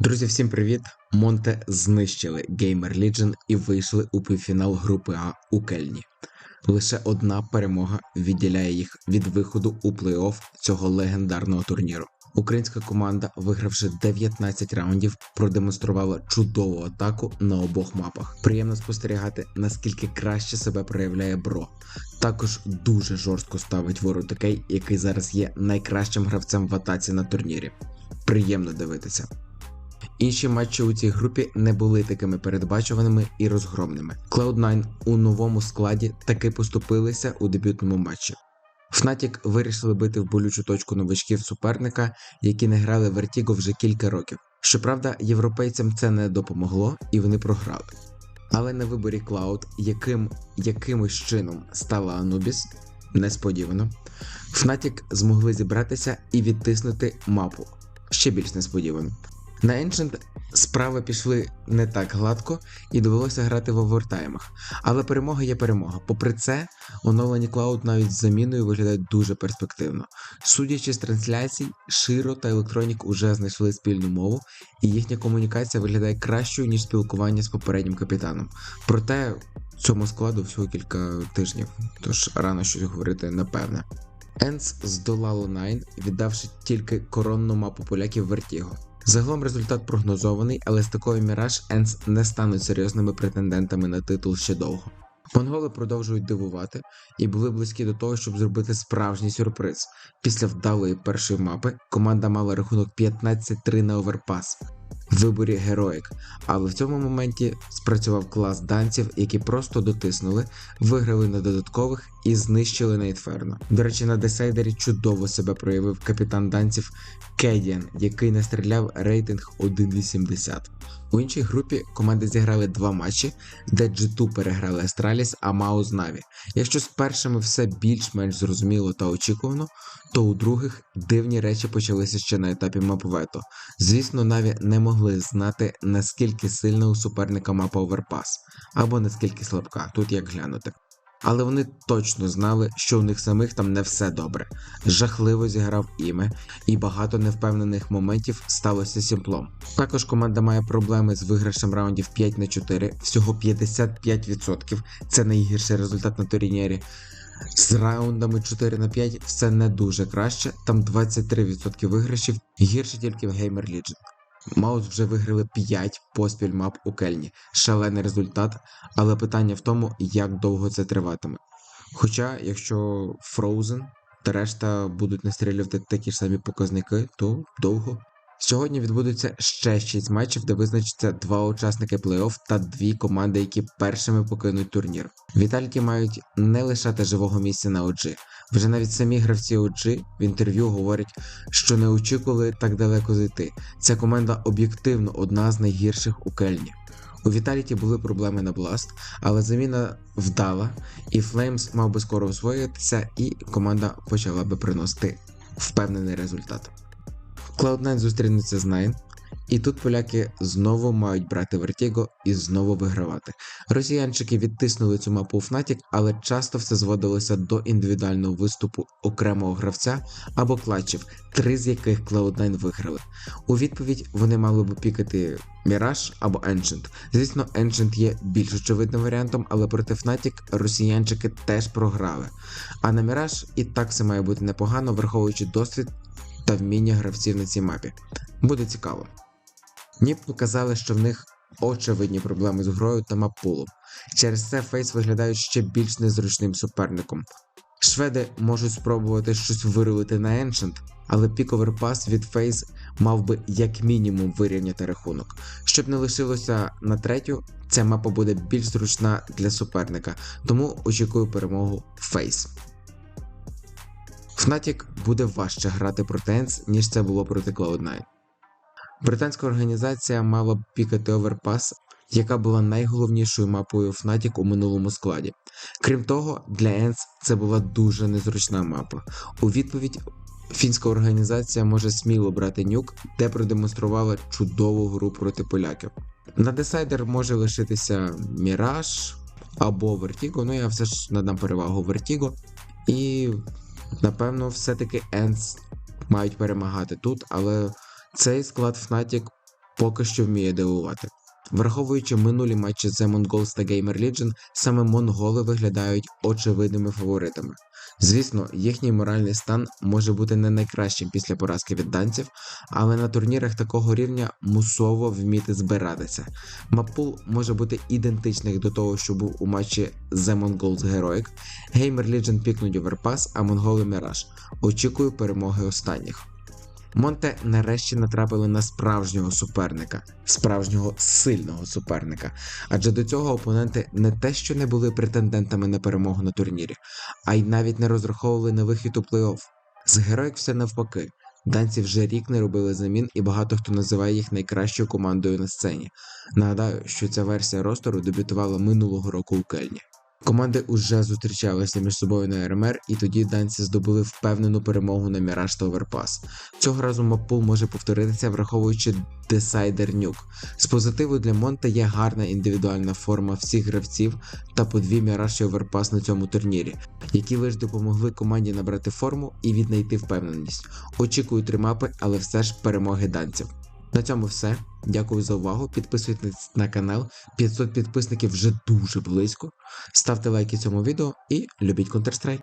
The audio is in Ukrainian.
Друзі, всім привіт! Монте знищили Gamer Legion і вийшли у півфінал групи А у Кельні. Лише одна перемога відділяє їх від виходу у плей-офф цього легендарного турніру. Українська команда, вигравши 19 раундів, продемонструвала чудову атаку на обох мапах. Приємно спостерігати, наскільки краще себе проявляє Бро. Також дуже жорстко ставить ворот Кей, який зараз є найкращим гравцем в атаці на турнірі. Приємно дивитися. Інші матчі у цій групі не були такими передбачуваними і розгромними. Cloud9 у новому складі таки поступилися у дебютному матчі. Fnatic вирішили бити в болючу точку новачків суперника, які не грали в Vertigo вже кілька років. Щоправда, європейцям це не допомогло і вони програли. Але на виборі Cloud, яким якимось чином стала Anubis, несподівано, Fnatic змогли зібратися і відтиснути мапу. Ще більш несподівано. На Ancient справи пішли не так гладко і довелося грати в овертаймах. Але перемога є перемога. Попри це, оновлені Cloud навіть з заміною виглядають дуже перспективно. Судячи з трансляцій, Широ та Electronic уже знайшли спільну мову, і їхня комунікація виглядає кращою, ніж спілкування з попереднім капітаном. Проте цьому складу всього кілька тижнів, тож рано щось говорити напевне. Енс здолало Найн, віддавши тільки коронну мапу поляків Vertigo. Загалом результат прогнозований, але з такою Міраж Енс не стануть серйозними претендентами на титул ще довго. Монголи продовжують дивувати і були близькі до того, щоб зробити справжній сюрприз. Після вдалої першої мапи команда мала рахунок 15-3 на оверпас виборі героїк, але в цьому моменті спрацював клас данців, які просто дотиснули, виграли на додаткових і знищили Нейтферно. До речі, на десайдері чудово себе проявив капітан данців Кедіан, який настріляв рейтинг 1.80. У іншій групі команди зіграли два матчі, де G2 переграли Астраліс, а Маус Наві. Якщо з першими все більш-менш зрозуміло та очікувано, то у других дивні речі почалися ще на етапі мапвето. Звісно, Наві не могли знати, наскільки сильна у суперника мапа оверпас, або наскільки слабка, тут як глянути. Але вони точно знали, що у них самих там не все добре. Жахливо зіграв іме, і багато невпевнених моментів сталося сімплом. Також команда має проблеми з виграшем раундів 5 на 4, всього 55%. Це найгірший результат на турнірі. З раундами 4 на 5 все не дуже краще, там 23% виграшів, гірше тільки в Gamer Legion. Маус вже виграли 5 поспіль мап у Кельні. Шалений результат, але питання в тому, як довго це триватиме. Хоча, якщо Frozen та решта будуть настрілювати такі ж самі показники, то довго. Сьогодні відбудеться ще 6 матчів, де визначаться два учасники плей-офф та дві команди, які першими покинуть турнір. Вітальки мають не лишати живого місця на OG. Вже навіть самі гравці OG в інтерв'ю говорять, що не очікували так далеко зайти. Ця команда об'єктивно одна з найгірших у Кельні. У Віталіті були проблеми на Blast, але заміна вдала, і Flames мав би скоро освоїтися, і команда почала би приносити впевнений результат. Cloud9 зустрінеться з Nine, і тут поляки знову мають брати Vertigo і знову вигравати. Росіянчики відтиснули цю мапу у Fnatic, але часто все зводилося до індивідуального виступу окремого гравця або клатчів, три з яких Cloud9 виграли. У відповідь вони мали б пікати Mirage або Ancient. Звісно, Ancient є більш очевидним варіантом, але проти Fnatic росіянчики теж програли. А на Mirage і так все має бути непогано, враховуючи досвід та вміння гравців на цій мапі. Буде цікаво. Ніп показали, що в них очевидні проблеми з грою та маппулом. Через це Фейс виглядають ще більш незручним суперником. Шведи можуть спробувати щось вирулити на Ancient, але піковер пас від Фейс мав би як мінімум вирівняти рахунок. Щоб не лишилося на третю, ця мапа буде більш зручна для суперника, тому очікую перемогу Фейс. Fnatic буде важче грати проти Ents, ніж це було проти Cloud9. Британська організація мала б пікати Overpass, яка була найголовнішою мапою Fnatic у минулому складі. Крім того, для Ents це була дуже незручна мапа. У відповідь фінська організація може сміло брати нюк, де продемонструвала чудову гру проти поляків. На десайдер може лишитися Міраж або Vertigo, ну я все ж надам перевагу Vertigo. І напевно, все-таки Ents мають перемагати тут, але цей склад Fnatic поки що вміє дивувати. Враховуючи минулі матчі The Mongols та Gamer Legion, саме монголи виглядають очевидними фаворитами. Звісно, їхній моральний стан може бути не найкращим після поразки від данців, але на турнірах такого рівня мусово вміти збиратися. Маппул може бути ідентичний до того, що був у матчі The Mongols Heroic. Gamer Legion пікнуть Overpass, а монголи Mirage. Очікую перемоги останніх. Монте нарешті натрапили на справжнього суперника, справжнього сильного суперника. Адже до цього опоненти не те, що не були претендентами на перемогу на турнірі, а й навіть не розраховували на вихід у плей-офф. З Героїк все навпаки. Данці вже рік не робили замін, і багато хто називає їх найкращою командою на сцені. Нагадаю, що ця версія ростеру дебютувала минулого року у Кельні. Команди уже зустрічалися між собою на РМР, і тоді данці здобули впевнену перемогу на Міраж та Оверпас. Цього разу Маппул може повторитися, враховуючи Decider Nuke. З позитиву для Монта є гарна індивідуальна форма всіх гравців та по дві Міраж і Оверпас на цьому турнірі, які лише допомогли команді набрати форму і віднайти впевненість. Очікую три мапи, але все ж перемоги данців. На цьому все. Дякую за увагу. Підписуйтесь на канал. 500 підписників вже дуже близько. Ставте лайки цьому відео і любіть Counter-Strike.